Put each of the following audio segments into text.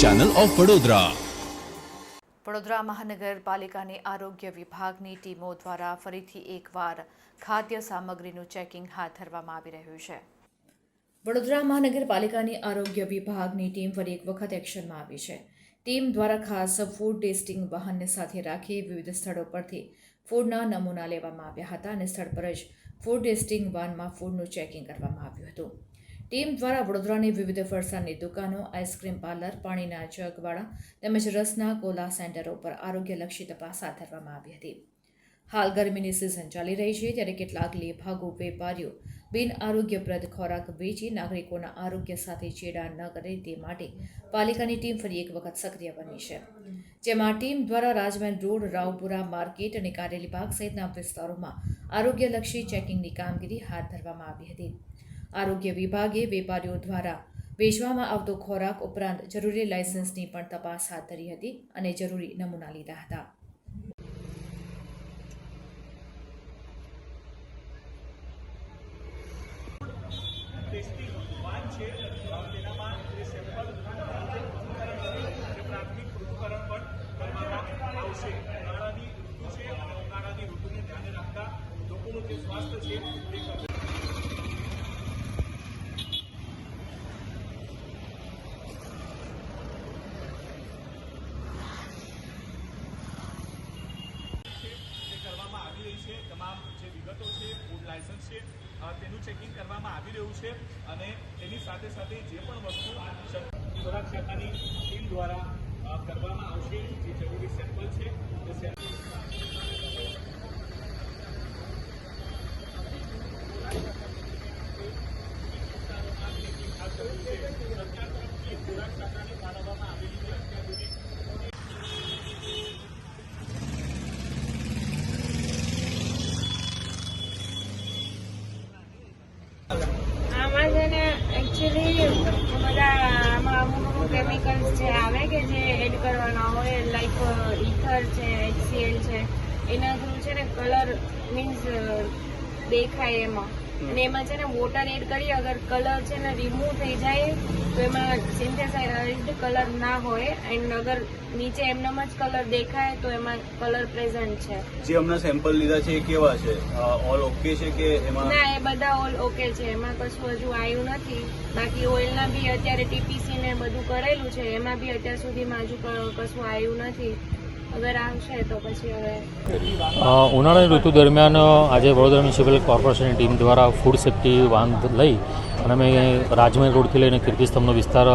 Channel of Vadodara Vadodara મહાનગરપાલિકાની આરોગ્ય વિભાગની ટીમો દ્વારા ફરીથી એકવાર ખાદ્ય સામગ્રીનું ચેકિંગ હાથ ધરવામાં આવી રહ્યું છે. વડોદરા મહાનગરપાલિકાની આરોગ્ય વિભાગની ટીમ ફરી એક વખત એક્શનમાં આવી છે. ટીમ દ્વારા ખાસ ફૂડ ટેસ્ટિંગ વાહનને સાથે રાખી વિવિધ સ્થળો પરથી ફૂડના નમૂના લેવામાં આવ્યા હતા અને સ્થળ પર જ ફૂડ ટેસ્ટિંગ વાનમાં ફૂડનું ચેકિંગ કરવામાં આવ્યું હતું. ટીમ દ્વારા વડોદરાની વિવિધ ફરસાણની દુકાનો, આઈસ્ક્રીમ પાર્લર, પાણીના જગવાળા તેમજ રસના કોલા સેન્ટરો પર આરોગ્યલક્ષી તપાસ હાથ ધરવામાં આવી હતી. હાલ ગરમીની સિઝન ચાલી રહી છે ત્યારે કેટલાક લેભાગુ વેપારીઓ બિન આરોગ્યપ્રદ ખોરાક વેચી નાગરિકોના આરોગ્ય સાથે ચેડા ન કરે તે માટે પાલિકાની ટીમ ફરી એક વખત સક્રિય બની છે. જેમાં ટીમ દ્વારા રાજમહેલ રોડ, રાવપુરા માર્કેટ અને કારેલીબાગ સહિતના વિસ્તારોમાં આરોગ્યલક્ષી ચેકિંગની કામગીરી હાથ ધરવામાં આવી હતી. આરોગ્ય વિભાગે વેપારીઓ દ્વારા વેચવામાં આવતો ખોરાક ઉપરાંત જરૂરી લાયસન્સની પણ તપાસ હાથ ધરી હતી અને જરૂરી નમૂના લીધા હતા. ઉનાળાની ઋતુ તે કચેરી જે કરવામાં આવી રહી છે, તમામ જે વિગતો છે ફૂડ લાયસન્સ છે તેનું ચેકિંગ કરવામાં આવી રહ્યું છે અને તેની સાથે સાથે જે પણ વસ્તુ ખોરાક શાખાની ટીમ દ્વારા કરવામાં આવશે, જે જરૂરી સેમ્પલ છે, તે સેમ્પલ આમાં છે ને એકચ્યુઅલી બધા આમાં અમુક અમુક કેમિકલ્સ જે આવે કે જે એડ કરવાના હોય લાઈક ઇથર છે એચસીએલ છે, એના થ્રુ છે ને કલર મીન્સ દેખાય એમાં. અને એમાં છે ને વોટર એડ કરીએ અગર કલર છે ને રિમૂવ થઈ જાય તો એમાં સિન્થેસાઇઝ કલર ના હોય. એન્ડ અગર નીચે એમનામ જ કલર દેખાય તો એમાં કલર પ્રેઝન્ટ છે. જે હમણાં સેમ્પલ લીધા છે એ કેવા છે? ઓલ ઓકે છે કે એમાં? ના એ બધા ઓલ ઓકે છે. એમાં કશું હજુ આવ્યું નથી. બાકી ઓઇલના બી અત્યારે ટીપીસી ને બધું કરેલું છે. એમાં બી અત્યાર સુધીમાં હજુ કશું આવ્યું નથી. ઉનાળાની ઋતુ દરમિયાન આજે વડોદરા મ્યુનિસિપલ કોર્પોરેશનની ટીમ દ્વારા ફૂડ સેફ્ટી વાન લઈ અને અમે રાજમહેલ રોડથી લઈને કીર્તિસ્તંભનો વિસ્તાર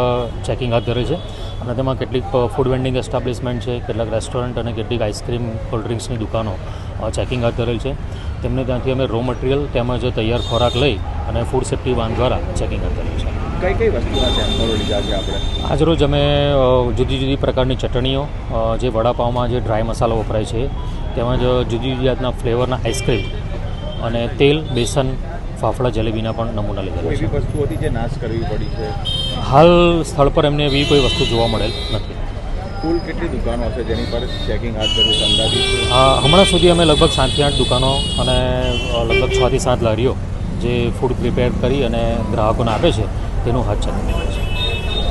ચેકિંગ હાથ ધરે છે. અને તેમાં કેટલીક ફૂડ વેન્ડિંગ એસ્ટાબ્લિશમેન્ટ છે, કેટલાક રેસ્ટોરન્ટ અને કેટલીક આઈસ્ક્રીમ કોલ્ડ ડ્રિંક્સની દુકાનો. ચેકિંગ હાથ ધરેલ છે. તેમને ત્યાંથી અમે રો મટીરિયલ તેમજ તૈયાર ખોરાક લઈ અને ફૂડ સેફ્ટી વાન દ્વારા ચેકિંગ હાથ ધરેલ છે. કઈ કઈ વસ્તુના સેમ્પલો લીધા છે આપણે? આજરોજ અમે જુદી જુદી પ્રકારની ચટણીઓ જે વડાપાવમાં જે ડ્રાય મસાલો વપરાય છે તેમજ જુદી જુદી જાતના ફ્લેવરના આઈસ્ક્રીમ અને તેલ બેસન ફાફડા જલેબીના પણ નમૂના લીધા એવી વસ્તુ હતી જે નાશ કરવી પડી છે? હાલ સ્થળ પર એમને એવી કોઈ વસ્તુ જોવા મળેલ નથી. કુલ કેટલી દુકાનો હશે જેની પર ચેકિંગ હાથ ધર્યું છે? અંદાજિત હમણાં સુધી અમે લગભગ સાતથી આઠ દુકાનો અને લગભગ છથી સાત લારીઓ જે ફૂડ પ્રિપેર કરી અને ગ્રાહકોને આપે છે, તેનું હાથ ચલાવી રહ્યા છે